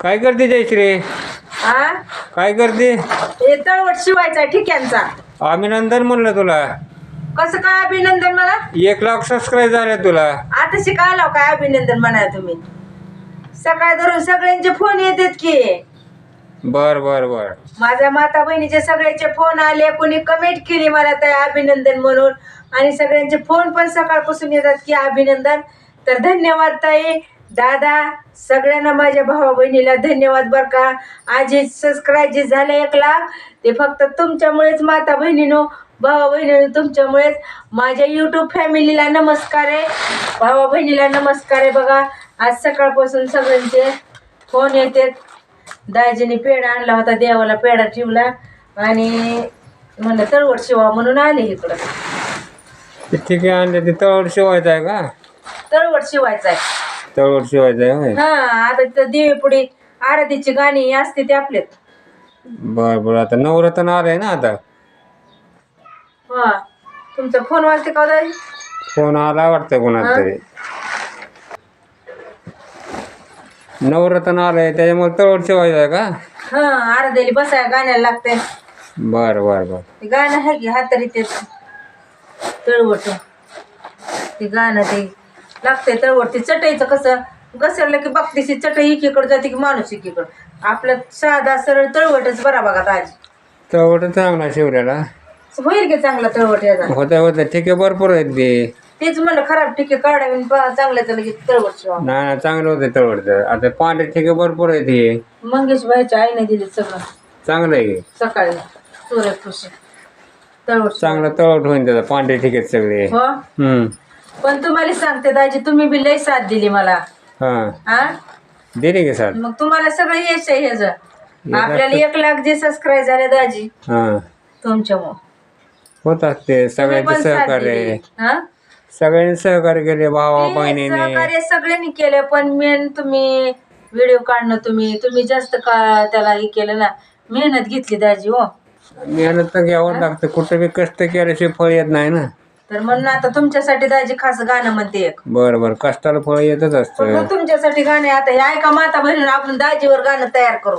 काय करते जयश्री? हा काय करते? हे तळवट शिवायचा ठिक्यांचा. अभिनंदन म्हणलं तुला. कसं काय अभिनंदन मला? एक लाख सबस्क्राईब झाले तुला. आता शिकायला काय अभिनंदन म्हणाय तुम्ही? सकाळ धरून सगळ्यांचे फोन येतात की. बर बर बर. माझ्या माता बहिणीचे सगळ्यांचे फोन आले कोणी कमेंट केली मला त्या अभिनंदन म्हणून. आणि सगळ्यांचे फोन पण सकाळपासून येतात की अभिनंदन. तर धन्यवाद ताई. दादा सगळ्यांना माझ्या भावा बहिणीला धन्यवाद बरं का. आज सबस्क्राईब जे झाले एक लाख ते फक्त तुमच्यामुळेच माता बहिणीनो भावा बहिणीनो तुमच्यामुळेच. माझ्या यूट्यूब फॅमिलीला नमस्कार आहे. भावा बहिणीला नमस्कार आहे बघा. आज सकाळपासून सगळ्यांचे फोन येतात दाजीने पेढा आणला होता देवाला पेढा ठेवला. आणि म्हणलं तळवट शिवा म्हणून आले इकडं. ठीक आहे आणले ते तळवट शिवायचं आहे का? तळवट शिवायचा आहे. तळवट शिवायचं आहे होय. हा आता तिथं देवी पुढे आरतीची गाणी असते ते आपल्यात बर बर आता नवरत्न आलंय ना आता. हा तुमचा फोन वाजते का हो फोन आला वाटतं कोणाला तरी. नवरत्न आलंय त्याच्यामुळे तळवट शिवायचं आहे का? हा आरतीला बसाय गाण्याला लागते बर बर बर. ते गाणं आहे की हातरी ते तळवट. ते गाणं ते लागते तळवट ते चटईचं कसं घसरलं की बघतीशी चटई एकीकडे जाते की माणूस एकीकडं. आपलं साधा सरळ तळवटच बरा बघा दाजी तळवट चांगला शिवलेला होईल की चांगला तळवट याचा? होता होता. ठीक भरपूर आहेत ते. तेच म्हणलं खराब ठिके काढावी चांगलं तर लगेच तळवट शिवा नाही नाही, चांगलं होतं तळवट आता पांढरे ठीक भरपूर आहेत हे. मंगेश भाईच्या आईने दिले सगळं. चांगलं आहे हे. सकाळी सूर्यकृषी तळवट. चांगलं तळवट होईन त्याचा पांढरे ठीक आहेत सगळे. हो? हम्म. पण तुम्हाला सांगते दाजी तुम्ही बी लई साथ दिली मला. हा. हा दिली का सर मग तुम्हाला सगळं यश आहे ह्याचं. आपल्याला एक लाख जे सबस्क्राईब झाले दाजी हा. तुमच्यामुळं. होतात ते तुम्ही सगळ्यांचे साथ सहकार्य. हा? सगळ्यांनी सहकार्य केले भावा ते बहिणीने. सहकार्य सगळ्यांनी केलं पण मेन तुम्ही व्हिडिओ काढणं तुम्ही तुम्ही जास्त का त्याला हे केलं ना? मेहनत घेतली दाजी हो. मेहनत तर घ्यावं लागतं. कुठं बी कष्ट केल्याशिवाय फळ येत नाही ना. तर म्हणून आता तुमच्यासाठी दाजी खास गाणं म्हणते एक. बरं बरं. कष्टाला फळ येतच पण असतं. मग तुमच्यासाठी गाणे आता हे ऐका माता बहिणी आपण दाजीवर गाणं तयार करू.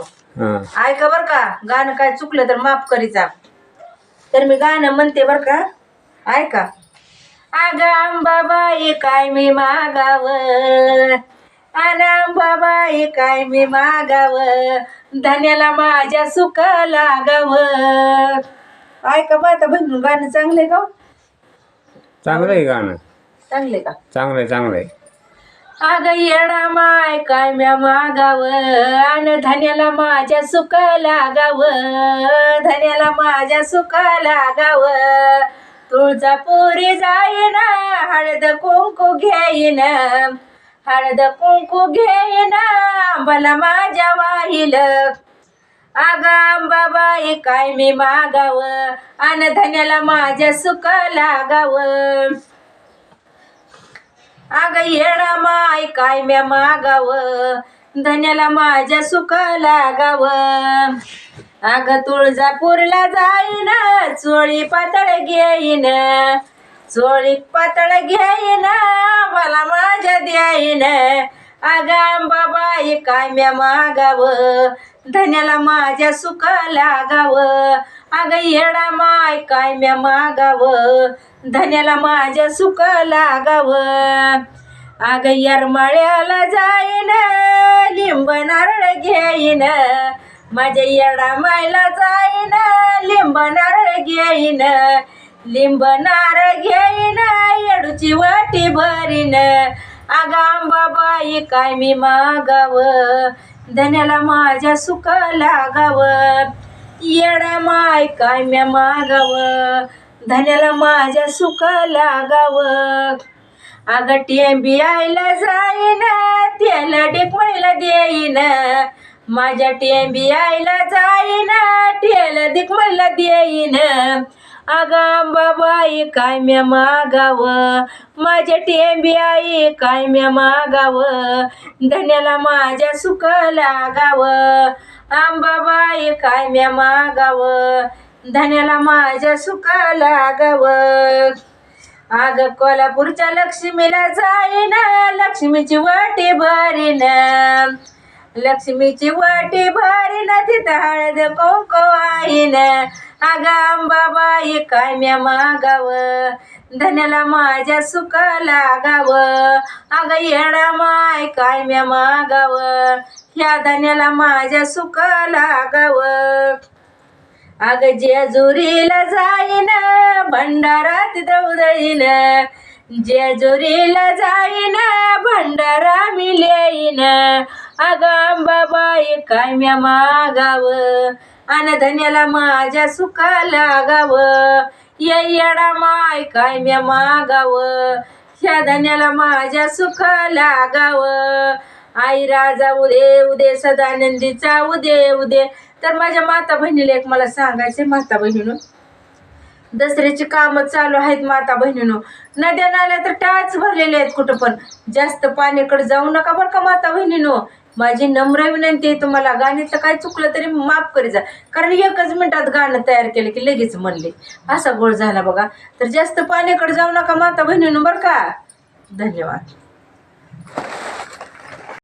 ऐका बर का. गाणं काय चुकलं तर माफ करीचा तर मी गाणं म्हणते बर का. ऐका. आगाम बाबाई काय मी मागाव? आनाम बाबाई काय मी मागाव? धन्याला माझ्या सुख लागाव? ऐका माता बहिणी गाणं चांगले का हो? चांगलं आहे गाणं. चांगले का? चांगलं आहे चांगलं आहे. अग येडा माय काय म्या मागाव अन धन्याला माझ्या सुख लागाव. धन्याला माझ्या सुख लागाव. तुळजापुरी जाईन हळद कुंकू घेईन. हळद कुंकू घेईन मला माझ्या वाहिल. आगाम बाबा काय मी मागाव? अनधन्याला माझ्या सुख लागाव. अग येडा माय काय म्या मागाव? धन्याला माझ्या सुख लागाव. अग तुळजापूरला जाईन चोळी पातळ घेईन. चोळी पातळ घेईन मला माझ्या द्याईन. अगं बाबाई काय म्या मागाव. धन्याला माझ्या सुख लागाव. अग येडा माय काय म्या मागाव. धन्याला माझ्या सुख लागाव. अग यरमाळ्याला जाईन लिंब नारळ घेईन. माझ्या येडा मायला जाईन लिंब नारळ घेईन. लिंब नारळ घेईन येडूची वाटी भरीन. आगांबाबाई काय मी मागाव? धन्याला माझ्या सुख लागाव. येडा माय काय म्या मागाव? धन्याला माझ्या सुख लागाव. अगं टेंबी आईला जाईन त्याला डेकमळीला देईन. माझ्या टेंबी आईला जाईन त्याला दिकमळीला देईन. अगं बाबाई काय म्या मागाव? माझ्या टेंबी आई काय म्या मागाव? धन्याला माझ्या सुख लागाव. आंबाबाई काय म्या मागाव? धन्याला माझ्या सुख लागाव. आग कोल्हापूरच्या लक्ष्मीला जाईन लक्ष्मीची वाटी भरीन. लक्ष्मीची वाटी भारी ना तिथं हळद कुंकू आईन अगं अंबाबाई काय म्या मागाव. धन्याला माझ्या सुका लागाव. अगं येडा माय काय म्या मागाव. ह्या धन्याला माझ्या सुखा लागाव. अग जेजुरीला जाईन भंडारात दौदळीन. जेजुरीला जाईन भंडारा मिलेईन अग अंबाबाई काय म्या मागाव. अन धन्याला माझ्या सुख लागाव ये येडा माय काय म्या मागाव? ह्या धन्याला माझ्या सुख लागाव आई राजा उदे उदे सदानंदीचा उदे उदे. तर माझ्या माता बहिणीला एक मला सांगायचे माता बहिणीनं. दसऱ्याची कामं चालू आहेत माता बहिणीनो. नद्या नाल्या तर टाच भरलेले आहेत कुठं पण. जास्त पाण्याकडे जाऊ नका बरं का माता बहिणीनो. माझी नम्र विनंती आहे तुम्हाला गाण्याचं काय चुकलं तरी माफ करी जा. कारण एकच मिनिटात गाणं तयार केलं की लगेच म्हणले. असा गोळ झाला बघा. तर जास्त पाण्याकडे जाऊ नका माता बहिणीनं बरं का? धन्यवाद.